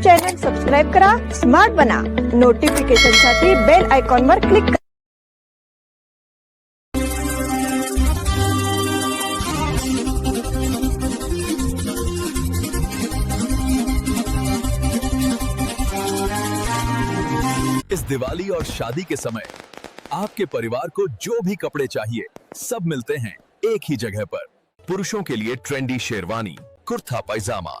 Channel subscribe करा, smart बना. Notification साठी बेल आयकॉन वर क्लिक करा. इस दिवाली और शादी के समय, आपके परिवार को जो भी कपड़े चाहिए, सब मिलते हैं एक ही जगह पर। पुरुषों के लिए ट्रेंडी शेरवानी कुर्ता पैजामा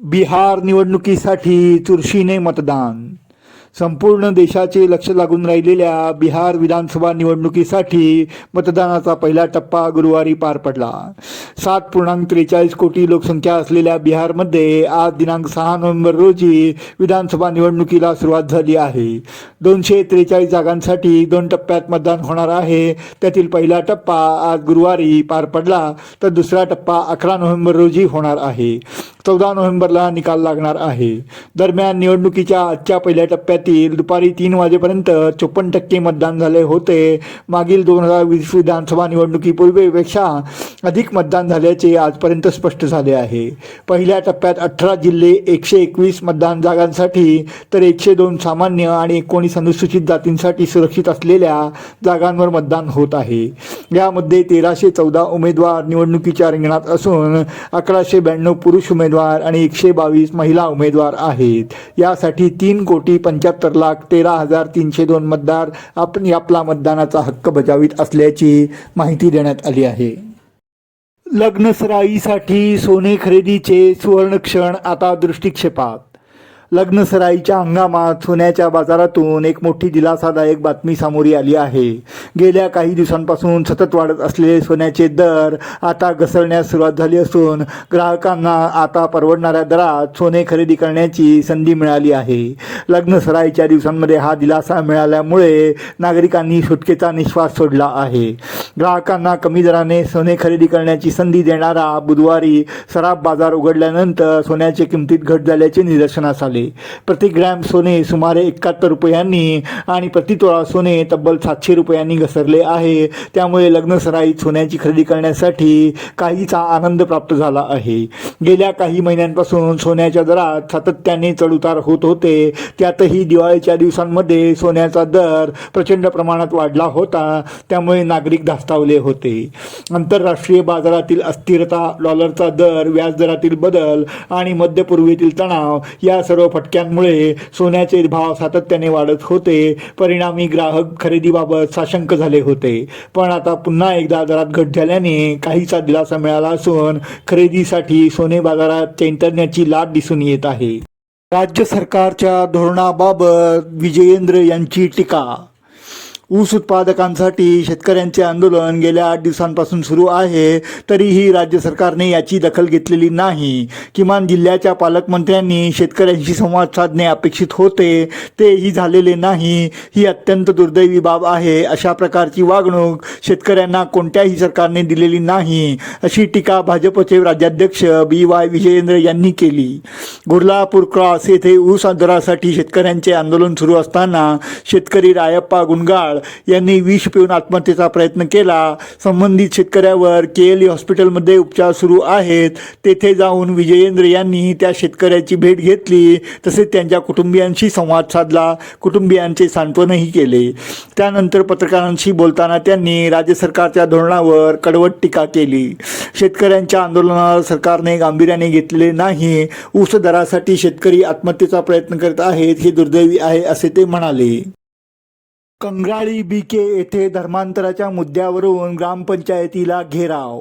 बिहार निवडणुकीसाठी चुरशीने मतदान संपूर्ण देशाचे लक्ष लागून राहिलेल्या बिहार विधानसभा निवडणुकीसाठी मतदानाचा पहिला टप्पा गुरुवारी पार पडला. सात पूर्णांक त्रेचाळीस कोटी लोकसंख्या असलेल्या बिहारमध्ये आज दिनांक सहा नोव्हेंबर रोजी विधानसभा निवडणुकीला सुरुवात झाली आहे. दोनशे त्रेचाळीस जागांसाठी दोन टप्प्यात मतदान होणार आहे. त्यातील पहिला टप्पा आज गुरुवारी पार पडला तर दुसरा टप्पा अकरा नोव्हेंबर रोजी होणार आहे. चौदा नोव्हेंबरला निकाल लागणार आहे. दरम्यान निवडणुकीच्या आजच्या पहिल्या टप्प्यातील दुपारी तीन वाजेपर्यंत चोपन्न टक्के मतदान झाले होते. मागील दोन हजार वीस विधानसभा निवडणुकीपूर्वीपेक्षा अधिक मतदान झाल्याचे आजपर्यंत स्पष्ट झाले आहे. पहिल्या टप्प्यात अठरा जिल्हे एकशे एकवीस मतदान जागांसाठी तर एकशे दोन सामान्य आणि एकोणीस अनुसूचित जातींसाठी सुरक्षित असलेल्या जागांवर मतदान होत आहे. यामध्ये तेराशे चौदा उमेदवार निवडणुकीच्या रिंगणात असून अकराशे ब्याण्णव पुरुष उमेदवार आणि एकशे बावीस महिला उमेदवार आहेत. यासाठी तीन कोटी पंच्याहत्तर लाख तेरा हजार तीनशे दोन मतदार आपण आपला मतदानाचा हक्क बजावित असल्याची माहिती देण्यात आली आहे. लग्नसराईसाठी सोने खरेदीचे सुवर्णक्षण आता दृष्टिक्षेपात. लग्नसराईच्या हंगामात सोन्याच्या बाजारातून एक मोठी दिलासादायक बातमी सामोरी आली आहे. गेल्या काही दिवसांपासून सतत वाढत असलेले सोन्याचे दर आता घसरण्यास सुरुवात झाली असून ग्राहकांना आता परवडणाऱ्या दरात सोने खरेदी करण्याची संधी मिळाली आहे. लग्नसराईच्या दिवसांमध्ये हा दिलासा मिळाल्यामुळे नागरिकांनी सुटकेचा निश्वास सोडला आहे. ग्राहकांना कमी दराने सोने खरेदी करण्याची संधी देणारा बुधवारी सराफ बाजार उघडल्यानंतर सोन्याच्या किमतीत घट झाल्याचे निदर्शनास आले. प्रति ग्रॅम सोने सुमारे एकाहत्तर रुपयांनी आणि प्रति तोळा सोने तब्बल सातशे रुपयांनी घसरले आहे. त्यामुळे लग्नसराईत सोन्याची खरेदी करण्यासाठी काहीचा आनंद प्राप्त झाला आहे. गेल्या काही महिन्यांपासून सोन्याच्या दरात सातत्याने चढउतार होत होते. त्यातही दिवाळीच्या दिवसांमध्ये सोन्याचा दर प्रचंड प्रमाणात वाढला होता. त्यामुळे नागरिक धास्तावले होते. आंतरराष्ट्रीय बाजारातील अस्थिरता डॉलरचा दर व्याजदरातील बदल आणि मध्यपूर्वेतील तणाव या सर्व फटक्यांमुळे सोन्याचे भाव सातत्याने वाढत होते. परिणामी ग्राहक खरेदीबाबत साशंक झाले होते. पण आता पुन्हा एकदा दरात घट झाल्याने काहीसा दिलासा मिळाला असून खरेदीसाठी सोने बाजारात चैतन्याची लाट दिसून येत आहे. राज्य सरकारच्या धोरणाबाबत विजयेंद्र यांची टीका ऊस उत्पादकांसाठी शेतकऱ्यांचे आंदोलन गेल्या आठ दिवसांपासून सुरू आहे तरीही राज्य सरकारने याची दखल घेतलेली नाही. किमान जिल्ह्याच्या पालकमंत्र्यांनी शेतकऱ्यांशी संवाद साधणे अपेक्षित होते तेही झालेले नाही. ही अत्यंत दुर्दैवी बाब आहे. अशा प्रकारची वागणूक शेतकऱ्यांना कोणत्याही सरकारने दिलेली नाही अशी टीका भाजपचे राज्याध्यक्ष बी वाय विजयेंद्र यांनी केली. गुरलापूर क्रॉस येथे ऊस आंदोलनासाठी शेतकऱ्यांचे आंदोलन सुरू असताना शेतकरी रायप्पा गुणगाळ गुंगाळ यांनी विष पिऊन आत्महत्येचा प्रयत्न केला. संबंधित शेतकऱ्यावर के एल ई हॉस्पिटलमध्ये उपचार सुरू आहेत. तेथे जाऊन विजयेंद्र यांनी त्या शेतकऱ्याची भेट घेतली. तसेच त्यांच्या कुटुंबियांशी संवाद साधला. कुटुंबियांचे सांत्वनही केले. त्यानंतर पत्रकारांशी बोलताना त्यांनी राज्य सरकारच्या धोरणावर कडवट टीका केली. शेतकऱ्यांच्या आंदोलनाला सरकारने गांभीर्याने घेतलेले नाही. ऊस दरासाठी शेतकरी आत्महत्येचा प्रयत्न करत आहेत हे दुर्दैवी आहे असे ते म्हणाले. कंगाळी बीके येथे धर्मांतराच्या मुद्द्यावरून ग्रामपंचायतीला घेराव.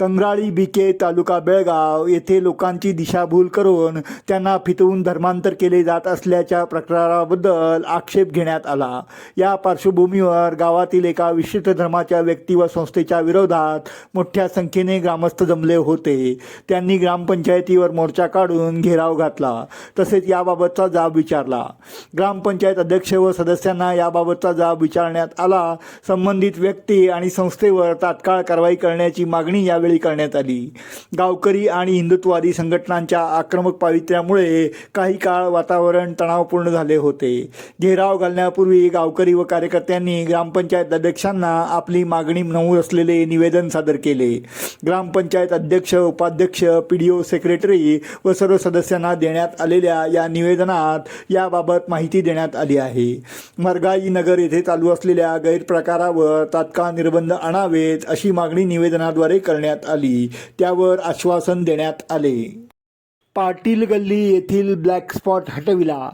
कंगाळी बिके तालुका बेळगाव येथे लोकांची दिशाभूल करून त्यांना फितवून धर्मांतर केले जात असल्याच्या प्रकाराबद्दल आक्षेप घेण्यात आला. या पार्श्वभूमीवर गावातील एका विशिष्ट धर्माच्या व्यक्ती व संस्थेच्या विरोधात मोठ्या संख्येने ग्रामस्थ जमले होते. त्यांनी ग्रामपंचायतीवर मोर्चा काढून घेराव घातला. तसेच याबाबतचा जाब विचारला. ग्रामपंचायत अध्यक्ष व सदस्यांना याबाबतचा जाब विचारण्यात आला. संबंधित व्यक्ती आणि संस्थेवर तात्काळ कारवाई करण्याची मागणी यावेळी करण्यात आली. गावकरी आणि हिंदुत्ववादी संघटनांच्या आक्रमक पावित्र्यामुळे काही काळ वातावरण तणावपूर्ण झाले होते. घेराव घालण्यापूर्वी गावकरी व कार्यकर्त्यांनी ग्रामपंचायत अध्यक्षांना आपली मागणी नमूद असलेले निवेदन सादर केले. ग्रामपंचायत अध्यक्ष उपाध्यक्ष पी डी ओ सेक्रेटरी व सर्व सदस्यांना देण्यात आलेल्या या निवेदनात याबाबत माहिती देण्यात आली आहे. मरगाई नगर येथे चालू असलेल्या गैरप्रकारावर तात्काळ निर्बंध आणावेत अशी मागणी निवेदनाद्वारे करण्यात आली. त्यावर आश्वासन देण्यात आले. पाटील गल्ली येथील ब्लॅक स्पॉट हटविला.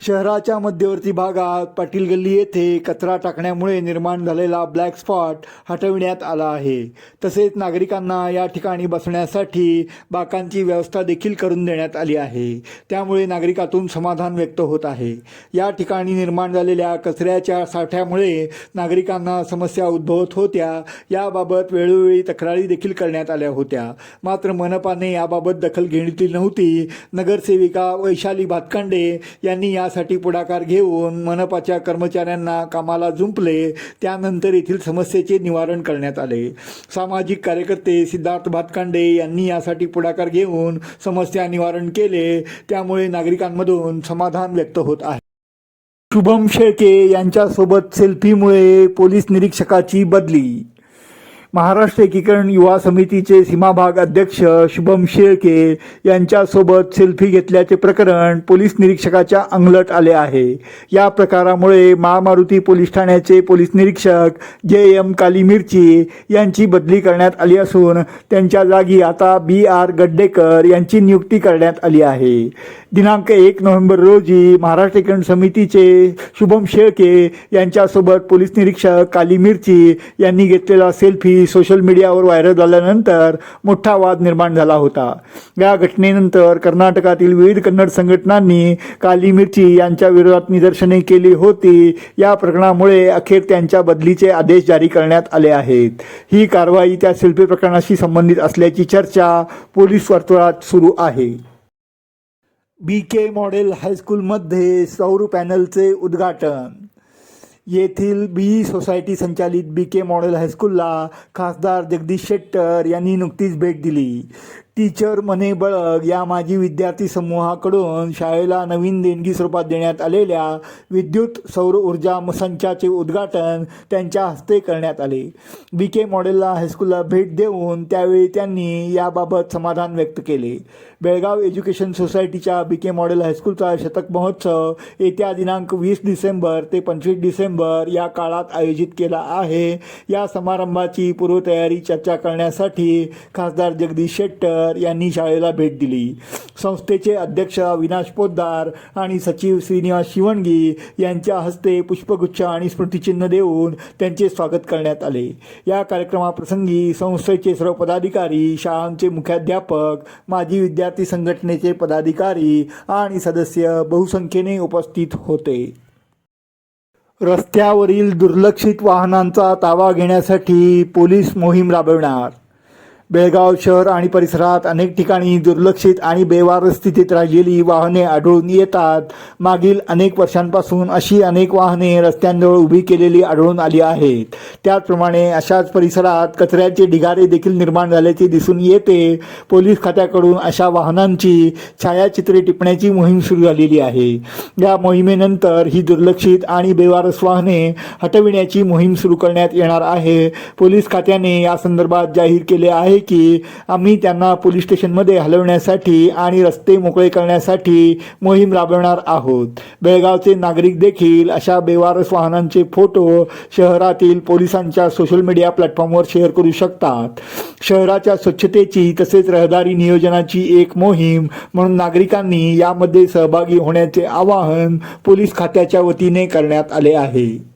शहराच्या मध्यवर्ती भागात पाटील गल्ली येथे कचरा टाकण्यामुळे निर्माण झालेला ब्लॅक स्पॉट हटविण्यात आला आहे. तसेच नागरिकांना या ठिकाणी बसण्यासाठी बाकांची व्यवस्था देखील करून देण्यात आली आहे. त्यामुळे नागरिकातून समाधान व्यक्त होत आहे. या ठिकाणी निर्माण झालेल्या कचऱ्याच्या साठ्यामुळे नागरिकांना समस्या उद्भवत होत्या. याबाबत वेळोवेळी तक्रारी देखील करण्यात आल्या होत्या. मात्र मनपाने याबाबत दखल घेण्यात नव्हती. नगरसेविका वैशाली भातकांडे यांनी या यासाठी पुढाकार घेऊन मनपाच्या कर्मचाऱ्यांना कामाला जुंपले. त्यानंतर येथील समस्येचे निवारण करण्यात आले. सामाजिक कार्यकर्ते सिद्धार्थ भातकांडे यांनी यासाठी पुढाकार घेऊन समस्या निवारण केले. त्यामुळे नागरिकांमधून समाधान व्यक्त होत आहे. शुभम शेळके यांच्यासोबत सेल्फीमुळे पोलीस निरीक्षकाची बदली महाराष्ट्र एकीकरण युवा समितीचे सीमाभाग अध्यक्ष शुभम शेळके यांच्यासोबत सेल्फी घेतल्याचे प्रकरण पोलीस निरीक्षकाच्या अंगलट आले आहे. या प्रकारामुळे महामारुती पोलीस ठाण्याचे पोलीस निरीक्षक जे एम काली मिरची यांची बदली करण्यात आली असून त्यांच्या जागी आता बी आर गड्डेकर यांची नियुक्ती करण्यात आली आहे. दिनांक एक नोव्हेंबर रोजी महाराष्ट्र एकीकरण समितीचे शुभम शेळके यांच्यासोबत पोलीस निरीक्षक काली मिरची यांनी घेतलेला सेल्फी सोशल मीडियावर व्हायरल झाल्यानंतर मोठा वाद निर्माण झाला होता. या घटनेनंतर कर्नाटकातील विविध कन्नड संघटनांनी काली मिरची यांच्या विरोधात निदर्शने केली होती. या प्रकरणामुळे अखेर त्यांच्या बदलीचे आदेश जारी करण्यात आले आहेत. ही कारवाई त्या शिल्पी प्रकरणाशी संबंधित असल्याची चर्चा पोलीस वर्तुळात सुरू आहे. बी के मॉडेल हायस्कूलमध्ये सौर पॅनलचे उद्घाटन येथील बी सोसायटी संचालित बी के मॉडेल हायस्कूलला खासदार जगदीश शेट्टर यांनी नुकतीच भेट दिली. टीचर मने बळग या माजी विद्यार्थी समूहाकडून शाळेला नवीन देणगी स्वरूपात देण्यात आलेल्या विद्युत सौर ऊर्जा संचाचे उद्घाटन त्यांच्या हस्ते करण्यात आले. बी के मॉडेलला हायस्कूलला भेट देऊन त्यावेळी त्यांनी याबाबत समाधान व्यक्त केले. बेळगाव एज्युकेशन सोसायटीच्या बी के मॉडेल हायस्कूलचा शतक महोत्सव येत्या दिनांक वीस डिसेंबर ते पंचवीस डिसेंबर या काळात आयोजित केला आहे. या समारंभाची पूर्वतयारी चर्चा करण्यासाठी खासदार जगदीश शेट्टर यांनी शाळेला भेट दिली. संस्थेचे अध्यक्ष अविनाश पोद्दार आणि सचिव श्रीनिवास शिवणगी यांच्या हस्ते पुष्पगुच्छ आणि स्मृतिचिन्ह देऊन त्यांचे स्वागत करण्यात आले. या कार्यक्रमाप्रसंगी संस्थेचे सर्व पदाधिकारी शाळांचे मुख्याध्यापक माजी विद्यार्थी संघटनेचे पदाधिकारी आणि सदस्य बहुसंख्येने उपस्थित होते. रस्त्यावरील दुर्लक्षित वाहनांचा ताबा घेण्यासाठी पोलीस मोहीम राबवणार. बेळगाव शहर आणि परिसरात अनेक ठिकाणी दुर्लक्षित आणि बेवार स्थितीत राहिलेली वाहने आढळून येतात. मागील अनेक वर्षांपासून अशी अनेक वाहने रस्त्यांजवळ उभी केलेली आढळून आली आहेत. त्याचप्रमाणे अशाच परिसरात कचऱ्याचे ढिगारे देखील निर्माण झाल्याचे दिसून येते. पोलीस खात्याकडून अशा वाहनांची छायाचित्रे टिपण्याची मोहीम सुरू झालेली आहे. या मोहिमेनंतर ही दुर्लक्षित आणि बेवारस वाहने हटविण्याची मोहीम सुरू करण्यात येणार आहे. पोलीस खात्याने या संदर्भात जाहीर केले आहे आहे की आम्ही त्यांना पोलीस स्टेशनमध्ये हलवण्यासाठी आणि रस्ते मोकळे करण्यासाठी मोहीम राबवणार आहोत. बेळगावचे नागरिक देखील अशा बेवारस वाहनांचे फोटो शहरातील पोलिसांच्या सोशल मीडिया प्लॅटफॉर्मवर शेअर करू शकतात. शहराच्या स्वच्छतेची तसेच रहदारी नियोजनाची एक मोहीम म्हणून नागरिकांनी यामध्ये सहभागी होण्याचे आवाहन पोलीस खात्याच्या वतीने करण्यात आले आहे.